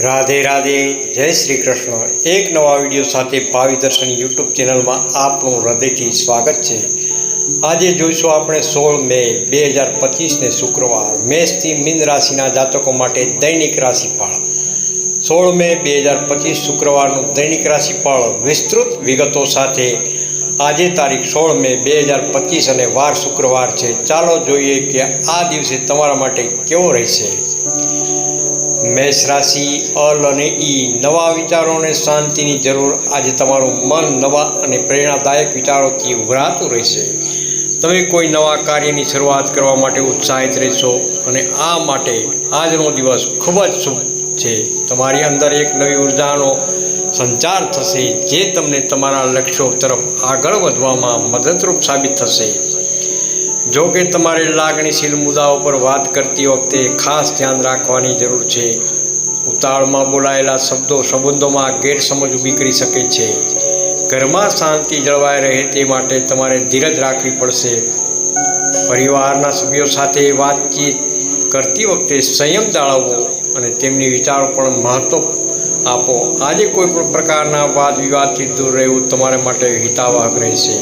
રાધે રાધે, જય શ્રી કૃષ્ણ. એક નવા વીડિયો સાથે ભાવિ દર્શન યુટ્યુબ ચેનલમાં આપનું હૃદયથી સ્વાગત છે. આજે જોઈશું આપણે સોળ મે બે હજાર પચીસને શુક્રવાર, મેષથી મીન રાશિના જાતકો માટે દૈનિક રાશિફળ. સોળ મે બે હજાર પચીસ શુક્રવારનું દૈનિક રાશિફળ વિસ્તૃત વિગતો સાથે આજે તારીખ સોળ મે બે હજાર પચીસ અને વાર શુક્રવાર છે. ચાલો જોઈએ કે આ દિવસે તમારા માટે કેવો રહેશે. મેષ રાશિ, અલ અને ઈ. નવા વિચારો અને શાંતિની જરૂર આજે તમારું મન નવા અને પ્રેરણાદાયક વિચારોથી ઉભરાતું રહેશે. તમે કોઈ નવા કાર્યની શરૂઆત કરવા માટે ઉત્સાહિત રહેશો અને આ માટે આજનો દિવસ ખૂબ જ શુભ છે. તમારી અંદર એક નવી ઉર્જાનો સંચાર થશે, જે તમને તમારા લક્ષ્યો તરફ આગળ વધવામાં મદદરૂપ સાબિત થશે. જો કે તમારે લાગણીશીલ મુદ્દાઓ પર વાત કરતી વખતે ખાસ ધ્યાન રાખવાની જરૂર છે. ઉતાળમાં બોલાયેલા શબ્દો સંબંધોમાં ગેરસમજ ઊભી કરી શકે છે. ઘરમાં શાંતિ જળવાઈ રહે તે માટે તમારે ધીરજ રાખવી પડશે. પરિવારના સભ્યો સાથે વાતચીત કરતી વખતે સંયમ જાળવવો અને તેમની વિચારો પણ મહત્વ આપો. આજે કોઈ પણ પ્રકારના વાદ વિવાદથી દૂર રહેવું તમારા માટે હિતાવહક રહેશે.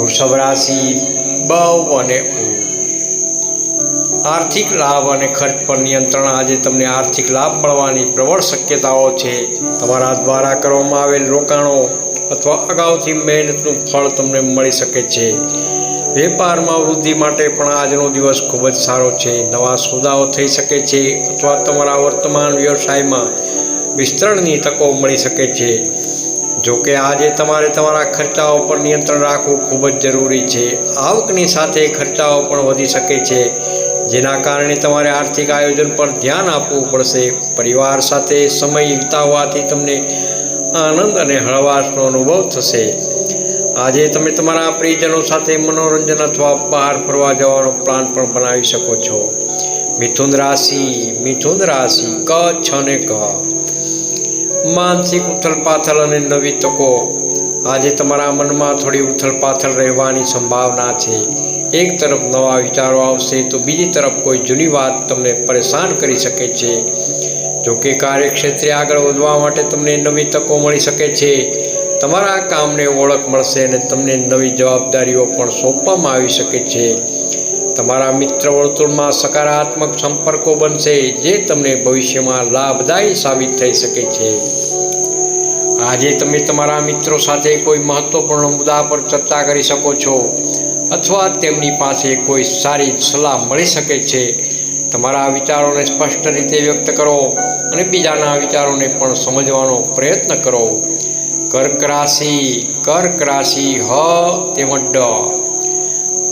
વૃષભ રાશિ બહુ અને આર્થિક લાભ અને ખર્ચ પર નિયંત્રણ આજે તમને આર્થિક લાભ મળવાની પ્રબળ શક્યતાઓ છે. તમારા દ્વારા કરવામાં આવેલ રોકાણો અથવા અગાઉથી મહેનતનું ફળ તમને મળી શકે છે. વેપારમાં વૃદ્ધિ માટે પણ આજનો દિવસ ખૂબ જ સારો છે. નવા સોદાઓ થઈ શકે છે અથવા તમારા વર્તમાન વ્યવસાયમાં વિસ્તરણની તકો મળી શકે છે. જો કે આજે તમારે તમારા ખર્ચાઓ પર નિયંત્રણ રાખવું ખૂબ જ જરૂરી છે. આવકની સાથે ખર્ચાઓ પણ વધી શકે છે. જેના કારણે તમારે આર્થિક આયોજન પર ધ્યાન આપવું પડશે. પરિવાર સાથે સમય વિતાવવાથી તમને આનંદ અને હળવાશનો અનુભવ થશે. આજે તમે તમારા પ્રિયજનો સાથે મનોરંજન અથવા બહાર ફરવા જવાનો પ્લાન પણ બનાવી શકો છો. મિથુન રાશિ મિથુન રાશિ ક છ અને ક. માનસિક ઉથલપાથલ અને નવી તકો. આજે તમારા મનમાં થોડી ઉથલપાથલ રહેવાની સંભાવના છે. એક તરફ નવા વિચારો આવશે તો બીજી તરફ કોઈ જૂની વાત તમને પરેશાન કરી શકે છે. જો કે કાર્યક્ષેત્રે આગળ વધવા માટે તમને નવી તકો મળી શકે છે. તમારા કામને ઓળખ મળશે અને તમને નવી જવાબદારીઓ પણ સોંપવામાં આવી શકે છે. તમારા મિત્ર વર્તુળમાં સકારાત્મક સંપર્કો બનશે, જે તમને ભવિષ્યમાં લાભદાયી સાબિત થઈ શકે છે. આજે તમે તમારા મિત્રો સાથે કોઈ મહત્વપૂર્ણ મુદ્દા પર ચર્ચા કરી શકો છો અથવા તેમની પાસે કોઈ સારી સલાહ મળી શકે છે. તમારા વિચારોને સ્પષ્ટ રીતે વ્યક્ત કરો અને બીજાના વિચારોને પણ સમજવાનો પ્રયત્ન કરો. કર્ક રાશિ કર્ક રાશિ, હ તેમજ ડ.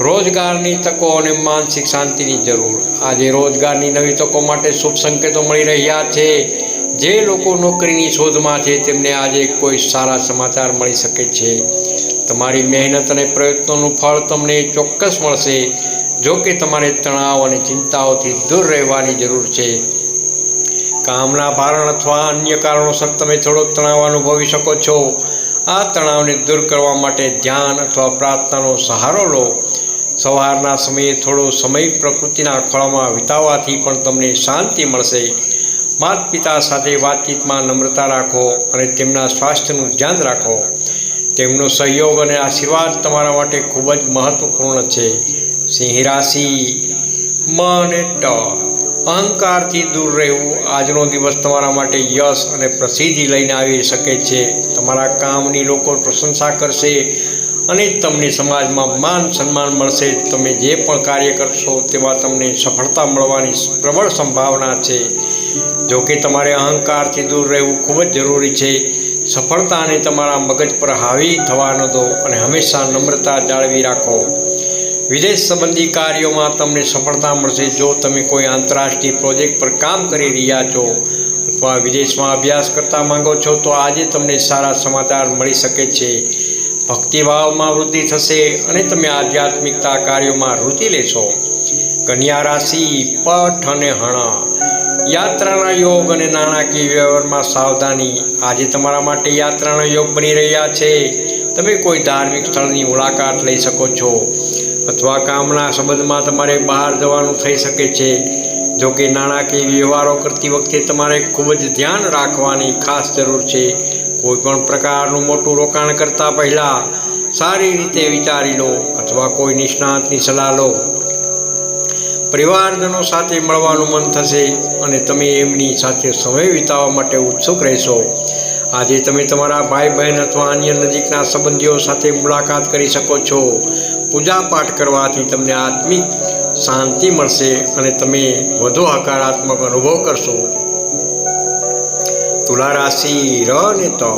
રોજગારની તકો અને માનસિક શાંતિની જરૂર. આજે રોજગારની નવી તકો માટે શુભ સંકેતો મળી રહ્યા છે. જે લોકો નોકરીની શોધમાં છે, તેમને આજે કોઈ સારા સમાચાર મળી શકે છે. તમારી મહેનત અને પ્રયત્નોનું ફળ તમને ચોક્કસ મળશે. જો કે તમારે તણાવ અને ચિંતાઓથી દૂર રહેવાની જરૂર છે. કામના ભારણ અથવા અન્ય કારણોસર તમે થોડો તણાવ અનુભવી શકો છો. આ તણાવને દૂર કરવા માટે ધ્યાન અથવા પ્રાર્થનાનો સહારો લો. સવારના સમયે થોડો સમય પ્રકૃતિના ખોળામાં વિતાવવાથી પણ તમને શાંતિ મળશે. માતા પિતા સાથે વાતચીતમાં નમ્રતા રાખો અને તેમના સ્વાસ્થ્યનું ધ્યાન રાખો. તેમનો સહયોગ અને આશીર્વાદ તમારા માટે ખૂબ જ મહત્વપૂર્ણ છે. સિંહ રાશિ, મન ટ. અહંકારથી દૂર રહેવું આજનો દિવસ તમારા માટે યશ અને પ્રસિદ્ધિ લઈને આવી શકે છે. તમારા કામની લોકો પ્રશંસા કરશે. અને તમને સમાજમાં માન સન્માન મળશે. તમે જે પણ કાર્ય કરશો તેમાં તમને સફળતા મળવાની પ્રબળ સંભાવના છે. જો કે તમારે અહંકારથી દૂર રહેવું ખૂબ જ જરૂરી છે. સફળતાને તમારા મગજ પર હાવી થવા ન દો અને હંમેશા નમ્રતા જાળવી રાખો. વિદેશ સંબંધી કાર્યોમાં તમને સફળતા મળશે. જો તમે કોઈ આંતરરાષ્ટ્રીય પ્રોજેક્ટ પર કામ કરી રહ્યા છો અથવા વિદેશમાં અભ્યાસ કરતા માંગો છો, તો આજે તમને સારા સમાચાર મળી શકે છે. ભક્તિભાવમાં વૃદ્ધિ થશે અને તમે આધ્યાત્મિકતા કાર્યોમાં રુચિ લેશો. કન્યા રાશિ, પઠ અને હણા. યાત્રાના યોગ અને નાણાકીય વ્યવહારમાં સાવધાની. આજે તમારા માટે યાત્રાના યોગ બની રહ્યા છે. તમે કોઈ ધાર્મિક સ્થળની મુલાકાત લઈ શકો છો. અથવા કામના સંબંધમાં તમારે બહાર જવાનું થઈ શકે છે. જો કે નાણાકીય વ્યવહારો કરતી વખતે તમારે ખૂબ જ ધ્યાન રાખવાની ખાસ જરૂર છે. કોઈ પણ પ્રકારનું મોટું રોકાણ કરતાં પહેલાં સારી રીતે વિચારી લો અથવા કોઈ નિષ્ણાતની સલાહ લો. પરિવારજનો સાથે મળવાનું મન થશે અને તમે એમની સાથે સમય વિતાવવા માટે ઉત્સુક રહેશો. આજે તમે તમારા ભાઈ બહેન અથવા અન્ય નજીકના સંબંધીઓ સાથે મુલાકાત કરી શકો છો. પૂજા પાઠ કરવાથી તમને આત્મિક શાંતિ મળશે અને તમે વધુ હકારાત્મક અનુભવ કરશો. તુલા રાશિ ને ત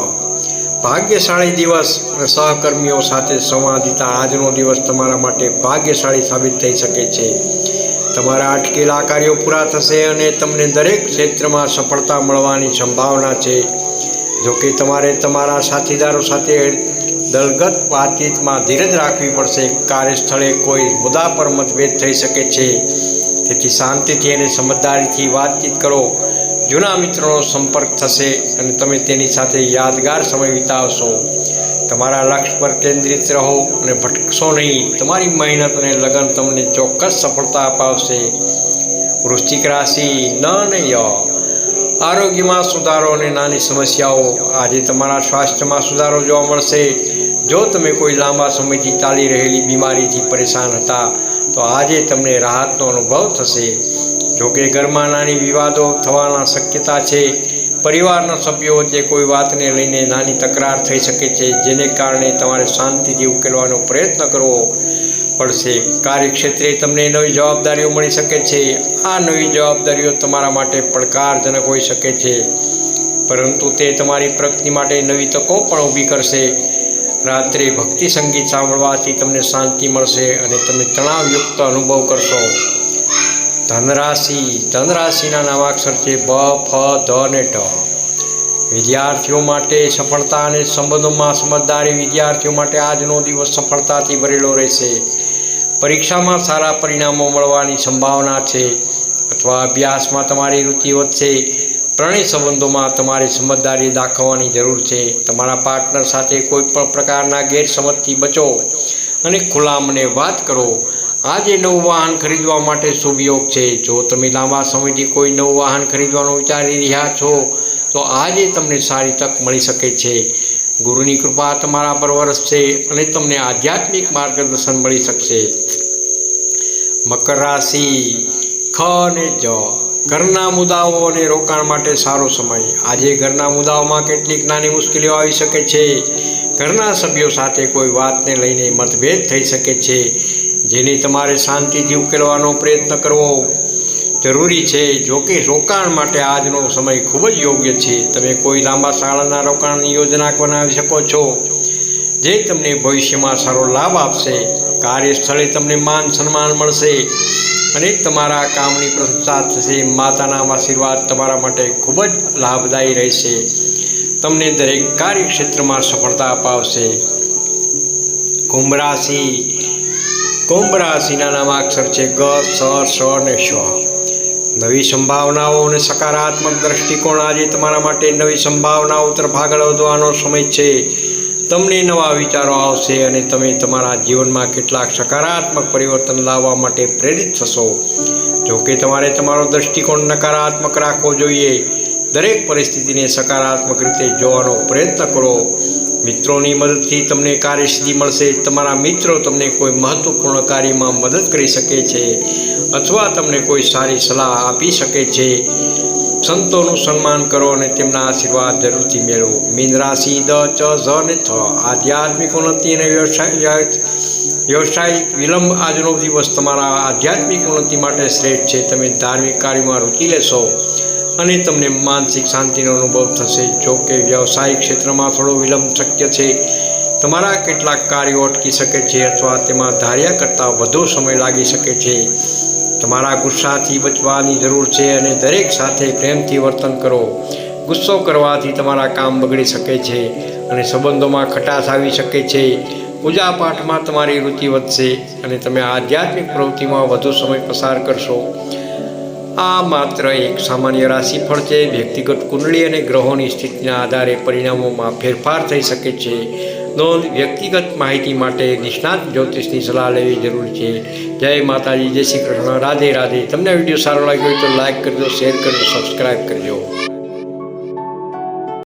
ભાગ્યશાળી દિવસ સહકર્મીઓ સાથે સંવાદિતા આજનો દિવસ તમારા માટે ભાગ્યશાળી સાબિત થઈ શકે છે. તમારા અટકેલા કાર્યો પૂરા થશે અને તમને દરેક ક્ષેત્રમાં સફળતા મળવાની સંભાવના છે. જો કે તમારે તમારા સાથીદારો સાથે દલગત વાતચીતમાં ધીરજ રાખવી પડશે. કાર્યસ્થળે કોઈ મુદ્દા પર મતભેદ થઈ શકે છે. તેથી શાંતિથી અને સમજદારીથી વાતચીત કરો. જૂના મિત્રોનો સંપર્ક થશે અને તમે તેની સાથે યાદગાર સમય વિતાવશો. તમારા લક્ષ્ય પર કેન્દ્રિત રહો અને ભટકશો નહીં. તમારી મહેનત અને લગન તમને ચોક્કસ સફળતા અપાવશે. વૃશ્ચિક રાશિ ન ય. આરોગ્યમાં સુધારો અને નાની સમસ્યાઓ. આજે તમારા સ્વાસ્થ્યમાં સુધારો જોવા મળશે. જો તમે કોઈ લાંબા સમયથી ચાલી રહેલી બીમારીથી પરેશાન હતા, તો આજે તમને રાહતનો અનુભવ થશે. જો કે ઘરમાં નાની વિવાદો થવાના શક્યતા છે. પરિવારના સભ્યો વચ્ચે કોઈ વાતને લઈને નાની તકરાર થઈ શકે છે, જેને કારણે તમારે શાંતિથી ઉકેલવાનો પ્રયત્ન કરવો પડશે. કાર્યક્ષેત્રે તમને નવી જવાબદારીઓ મળી શકે છે. આ નવી જવાબદારીઓ તમારા માટે પડકારજનક હોઈ શકે છે. પરંતુ તે તમારી પ્રગતિ માટે નવી તકો પણ ઊભી કરશે. રાત્રે ભક્તિ સંગીત સાંભળવાથી તમને શાંતિ મળશે અને તમે તણાવયુક્ત અનુભવ કરશો. ધનરાશિ, ધનરાશિના નામાક્ષર છે બ, ફ, ધ ને ટ. વિદ્યાર્થીઓ માટે સફળતા અને સંબંધોમાં સમજદારી વિદ્યાર્થીઓ માટે આજનો દિવસ સફળતાથી ભરેલો રહેશે. પરીક્ષામાં સારા પરિણામો મળવાની સંભાવના છે અથવા અભ્યાસમાં તમારી રુચિ વધશે. પ્રણય સંબંધોમાં તમારે સમજદારી દાખવવાની જરૂર છે. તમારા પાર્ટનર સાથે કોઈ પણ પ્રકારના ગેરસમજથી બચો અને ખુલ્લા મને વાત કરો. આજે નવું વાહન ખરીદવા માટે શુભ યોગ છે. જો તમે લાંબા સમયથી કોઈ નવું વાહન ખરીદવાનું વિચારી રહ્યા છો, તો આજે તમને સારી તક મળી શકે છે. ગુરુની કૃપા તમારા પર વરસશે અને તમને આધ્યાત્મિક માર્ગદર્શન મળી શકશે. મકર રાશિ, ખ અને જ. ઘરના મુદ્દાઓ અને રોકાણ માટે સારો સમય. આજે ઘરના મુદ્દાઓમાં કેટલીક નાની મુશ્કેલીઓ આવી શકે છે. ઘરના સભ્યો સાથે કોઈ વાતને લઈને મતભેદ થઈ શકે છે. જેને તમારે શાંતિથી ઉકેલવાનો પ્રયત્ન કરવો જરૂરી છે. જો કે રોકાણ માટે આજનો સમય ખૂબ જ યોગ્ય છે. તમે કોઈ લાંબા શાળાના રોકાણની યોજના બનાવી શકો છો, જે તમને ભવિષ્યમાં સારો લાભ આપશે. કાર્યસ્થળે તમને માન સન્માન મળશે અને તમારા કામની પ્રશંસા થશે. માતાના આશીર્વાદ તમારા માટે ખૂબ જ લાભદાયી રહેશે. તમને દરેક કાર્યક્ષેત્રમાં સફળતા અપાવશે. કુંભ રાશિ કુંભ રાશિના નામાક્ષર છે ગ, સ સ અને શ. નવી સંભાવનાઓ અને સકારાત્મક દ્રષ્ટિકોણ આજે તમારા માટે નવી સંભાવનાઓ તરફ આગળ વધવાનો સમય છે. તમને નવા વિચારો આવશે અને તમે તમારા જીવનમાં કેટલાક સકારાત્મક પરિવર્તન લાવવા માટે પ્રેરિત થશો. જો કે તમારે તમારો દ્રષ્ટિકોણ નકારાત્મક રાખવો જોઈએ. દરેક પરિસ્થિતિને સકારાત્મક રીતે જોવાનો પ્રયત્ન કરો. મિત્રોની મદદથી તમને કાર્યસિદ્ધિ મળશે. તમારા મિત્રો તમને કોઈ મહત્વપૂર્ણ કાર્યમાં મદદ કરી શકે છે અથવા તમને કોઈ સારી સલાહ આપી શકે છે. સંતોનું સન્માન કરો અને તેમના આશીર્વાદ જરૂરથી મેળવો. મીન રાશિ દ ચ ઝ ને થ. આધ્યાત્મિક ઉન્નતિ અને વ્યવસાય વ્યવસાયિક વિલંબ આજનો દિવસ તમારા આધ્યાત્મિક ઉન્નતિ માટે શ્રેષ્ઠ છે. તમે ધાર્મિક કાર્યમાં રુચિ લેશો. અને તમને માનસિક શાંતિનો અનુભવ થશે. જો કે વ્યવસાયિક ક્ષેત્રમાં થોડો વિલંબ શક્ય છે. તમારા કેટલાક કાર્યો અટકી શકે છે અથવા તેમાં ધાર્યા કરતાં વધુ સમય લાગી શકે છે. તમારા ગુસ્સાથી બચવાની જરૂર છે અને દરેક સાથે પ્રેમથી વર્તન કરો. ગુસ્સો કરવાથી તમારા કામ બગડી શકે છે અને સંબંધોમાં ખટાશ આવી શકે છે. પૂજા પાઠમાં તમારી રુચિ વધશે અને તમે આધ્યાત્મિક પ્રવૃત્તિમાં વધુ સમય પસાર કરશો. આ માત્ર એક સામાન્ય રાશિફળ છે. વ્યક્તિગત કુંડળી અને ગ્રહોની સ્થિતિના આધારે પરિણામોમાં ફેરફાર થઈ શકે છે. નોંધ, વ્યક્તિગત માહિતી માટે નિષ્ણાત જ્યોતિષની સલાહ લેવી જરૂરી છે. જય માતાજી, જય શ્રી કૃષ્ણ. રાધે રાધે. તમને વીડિયો સારો લાગ્યો હોય તો લાઈક કરજો, શેર કરજો સબસ્ક્રાઈબ કરજો.